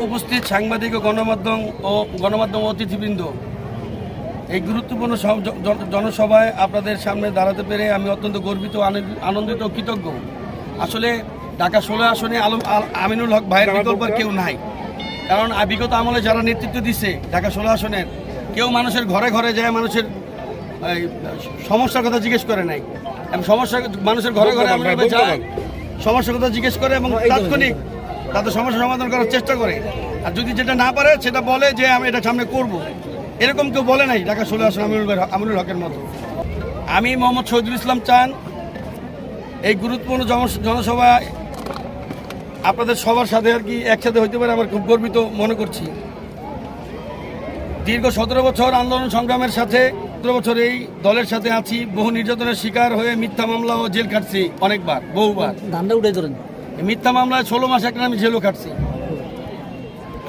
উপস্থিত সাংবাদিক ও গণমাধ্যম ও গণমাধ্যম অতিথিবৃন্দ এই গুরুত্বপূর্ণ জনসভায় আপনাদের সামনে দাঁড়াতে পেরে আমি অত্যন্ত গর্বিত আনন্দ- আনন্দিত ও কৃতজ্ঞ। আসলে ঢাকা ষোলো আসনে আলম আমিনুল হক ভাইয়ের বিকল্প কেউ নাই। কারণ বিগত আমলে যারা নেতৃত্ব দিচ্ছে ঢাকা ষোলো আসনের কেউ মানুষের ঘরে ঘরে যায় মানুষের সমস্যার কথা জিজ্ঞেস করে নাই। এবং সমস্যা মানুষের ঘরে ঘরে আমরা যায় সমস্যার কথা জিজ্ঞেস করে এবং তাৎক্ষণিক তাদের সমস্যা সমাধান করার চেষ্টা করে। আর যদি যেটা না পারে, সেটা বলে যে আমি এটা সামনে করব। এরকম কেউ বলে নাই ঢাকা ষোলো আসন আমিনুল ভাই- আমিনুল হকের মতো। আমি মোহাম্মদ শহীদুল ইসলাম চান। এই গুরুত্বপূর্ণ জন- জনসভায় আপনাদের সবার সাথে আর কি একসাথে হইতে পারে আমার খুব গর্বিত মনে করছি। দীর্ঘ সতেরো বছর আন্দোলন সংগ্রামের সাথে, সতেরো বছর এই দলের সাথে আছি। বহু নির্যাতনের শিকার হয়ে মিথ্যা মামলা ও জেল খাটছি অনেকবার, বহুবার। ধান্দা উঠে ধরেন। মিথ্যা মামলায় ষোলো মাস একটা আমি জেলও খাটছি।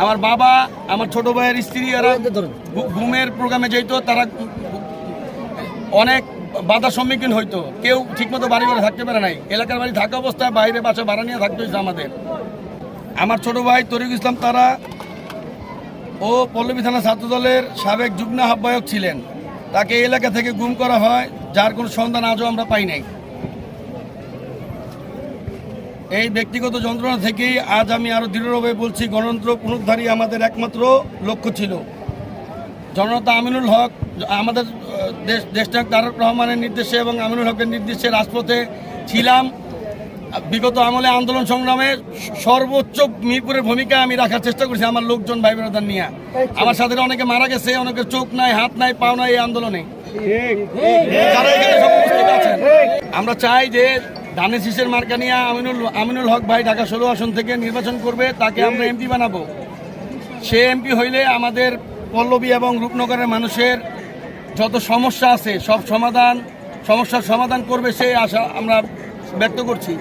আমার বাবা আমার ছোট ভাইয়ের স্ত্রী এরা ঘুমের প্রোগ্রামে যেত তারা অনেক বাধার সম্মুখীন হইতো। কেউ ঠিকমতো বাড়ি ঘরে থাকতে পারে নাই। এলাকার বাড়ি থাকা অবস্থায় বাইরে বাসা ভাড়া নিয়ে থাকতে হয়েছে আমাদের। আমার ছোট ভাই তরিক ইসলাম তারা ও পল্লবী থানা ছাত্রদলের সাবেক যুগ্ম আহ্বায়ক ছিলেন। তাকে এলাকা থেকে গুম করা হয় যার কোনো সন্ধান আজও আমরা পাই নাই। এই ব্যক্তিগত যন্ত্রণা থেকেই আজ আমি আরও দৃঢ়ভাবে বলছি গণতন্ত্র পুনরুদ্ধারই আমাদের একমাত্র লক্ষ্য ছিল। জনতা আমিনুল হক আমাদের দেশ দেশনায়ক তারক রহমানের নির্দেশে এবং আমিনুল হকের নির্দেশে রাজপথে ছিলাম। বিগত আমলে আন্দোলন সংগ্রামে সর্বোচ্চ মিরপুরের ভূমিকা আমি রাখার চেষ্টা করছি আমার লোকজন ভাই ব্রাদার নিয়ে। আমার সাথে অনেকে মারা গেছে অনেকের চোখ নাই হাত নাই পাও নাই এই আন্দোলনে। আমরা চাই যে ধানের শীষের মার্কা নিয়ে আমিনুল আমিনুল হক ভাই ঢাকা ষোলো আসন থেকে নির্বাচন করবে তাকে আমরা এমপি বানাবো। সে এমপি হইলে আমাদের পল্লবী এবং রূপনগরের মানুষের যত সমস্যা আছে সব সমাধান সমস্যার সমাধান করবে সে আশা আমরা ব্যক্ত করছি।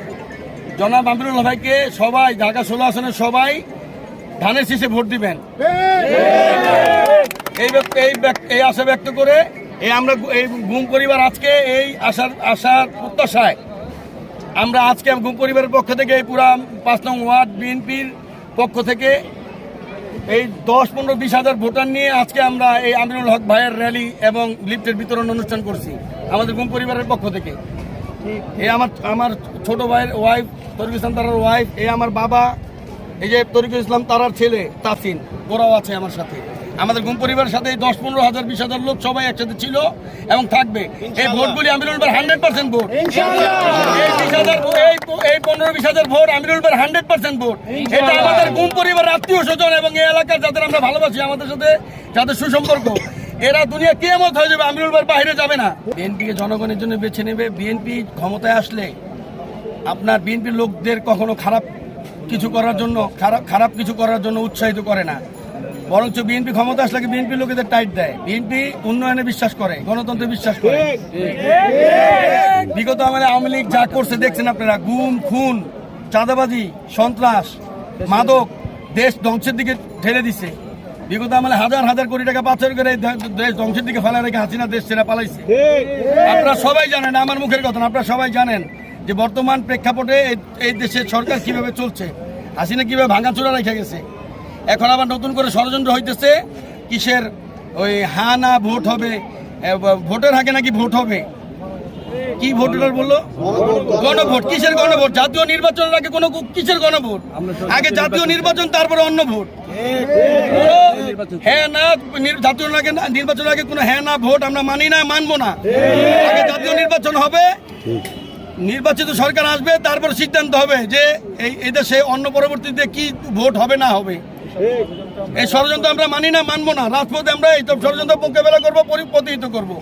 জনাব আমিরুল ভাইকে সবাই ঢাকা ষোলো আসনের সবাই ধানের শীষে ভোট দিবেন। এই ব্যক্ত- এই এই আশা ব্যক্ত করে এই আমরা এই গুম পরিবার আজকে এই আশার আশার প্রত্যাশায় আমরা আজকে ঘুম পরিবারের পক্ষ থেকে এই পুরা পাঁচ নং ওয়ার্ড বিএনপির পক্ষ থেকে এই দশ, পনেরো, বিশ হাজার ভোটার নিয়ে আজকে আমরা এই আমিরুল হক ভাইয়ের র্যালি এবং লিফটের বিতরণ অনুষ্ঠান করছি, আমাদের ঘুম পরিবারের পক্ষ থেকে। এই আমার আমার ছোট ভাইয়ের ওয়াইফ তরিকুল ইসলাম তারার ওয়াইফ এই আমার বাবা, এই যে তরিকুল ইসলাম তারার ছেলে, তাসিন, ওরাও আছে আমার সাথে। আমাদের গুম পরিবারের সাথে দশ পনেরো হাজার বিশ হাজার লোক সবাই একসাথে ছিল এবং থাকবে। এই ভোটগুলি আমিনুল ভাই হান্ড্রেড পার্সেন্ট ভোট। এই বিশ হাজার এই পনেরো বিশ হাজার ভোট আমিনুল ভাই হান্ড্রেড পার্সেন্ট ভোট। এটা আমাদের গুম পরিবার আত্মীয় স্বজন এবং এই এলাকার যাদের আমরা ভালোবাসি আমাদের সাথে যাদের সুসম্পর্ক এরা দুনিয়া কেমত হয়ে যাবে আমিনুল ভাই বাইরে যাবে না। বিএনপিকে জনগণের জন্য বেছে নেবে। বিএনপি ক্ষমতায় আসলে আপনার বিএনপির লোকদের কখনো খারাপ কিছু করার জন্য খারাপ খারাপ কিছু করার জন্য উৎসাহিত করে না। বরঞ্চ বিএনপি ক্ষমতা আসলে বিএনপি লোকেদের টাইট দেয়? বিএনপি উন্নয়নে বিশ্বাস করে গণতন্ত্রে বিশ্বাস করে। বিগত আমাদের আওয়ামী লীগ যা করছে দেখছেন আপনারা গুম খুন চাঁদাবাজি সন্ত্রাস মাদক দেশ ধ্বংসের দিকে ঠেলে দিছে। বিগত আমলে হাজার হাজার কোটি টাকা পাচার করে দেশ ধ্বংসের দিকে ফেলা রেখে হাসিনা দেশ ছেড়ে পালাইছে। আপনারা সবাই জানেন আমার মুখের কথা আপনারা সবাই জানেন যে বর্তমান প্রেক্ষাপটে এই- এই দেশের সরকার কীভাবে চলছে? হাসিনা কীভাবে ভাঙাচোরা রেখে গেছে? এখন আবার নতুন করে ষড়যন্ত্র হইতেছে। কিসের? ওই হা না ভোট হবে। ভোটের আগে নাকি ভোট হবে? কি ভোটার বলল? গণভোট। কিসের গণভোট? জাতীয় নির্বাচনের আগে কোনো কিসের গণভোট? আগে জাতীয় নির্বাচন, তারপরে অন্য ভোট। হ্যাঁ না- নির্বাচনের আগে কোনো হ্যাঁ না, ভোট আমরা মানি না, মানবো না। আগে জাতীয় নির্বাচন হবে। নির্বাচিত সরকার আসবে, তারপর সিদ্ধান্ত হবে যে এই এদেশে দেশে অন্য পরবর্তীতে কি ভোট হবে না হবে। এই ষড়যন্ত্র আমরা মানি না, মানবো না। রাজপথে আমরা এই ষড়যন্ত্র মোকাবেলা করব পরি- প্রতিহিত করব